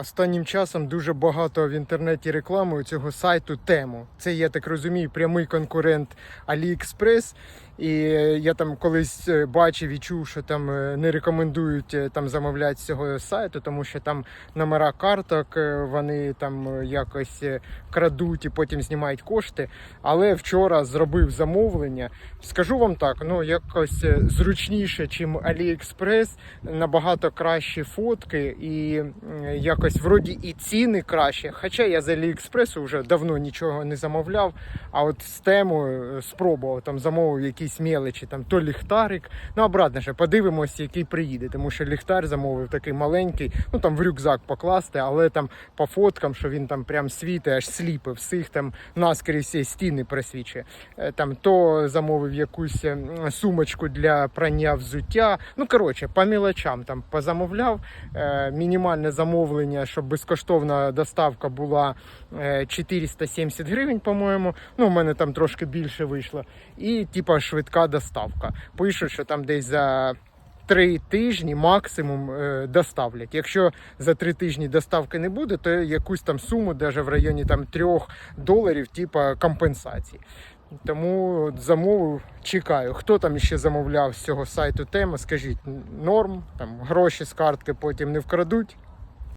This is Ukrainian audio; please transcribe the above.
Останнім часом дуже багато в інтернеті реклами цього сайту тему. Це, я так розумію, прямий конкурент AliExpress. І е, я там колись е, бачив і чув, що там е, не рекомендують там замовляти цього сайту, тому що там номера карток, вони там якось крадуть і потім знімають кошти. Але вчора зробив замовлення. Скажу вам так, ну якось зручніше, чим AliExpress, набагато кращі фотки і м, якось вроді і ціни краще. Хоча я з AliExpress вже давно нічого не замовляв. А от з тему е, спробував там замовив якісь мелочі, там то ліхтарик. Ну обратно ще подивимось, який приїде, тому що ліхтар замовив такий маленький, ну там в рюкзак покласти, але там по фоткам, що він там прям світить, аж сліпив, всіх там наскрізь стіни просвічує. Е, Там то замовив якусь е, сумочку для прання взуття. Ну коротше, по мілочам там позамовляв. Е, Мінімальне замовлення, щоб безкоштовна доставка була е, 470 гривень, по-моєму. Ну, у мене там трошки більше вийшло. І типа швидка доставка. Пишуть, що там десь за. Три тижні максимум е, доставлять. Якщо за три тижні доставки не буде, то якусь там суму, навіть в районі там трьох доларів, типа компенсації. Тому замовив, чекаю. Хто там ще замовляв з цього сайту тема? Скажіть, норм, там гроші з картки потім не вкрадуть.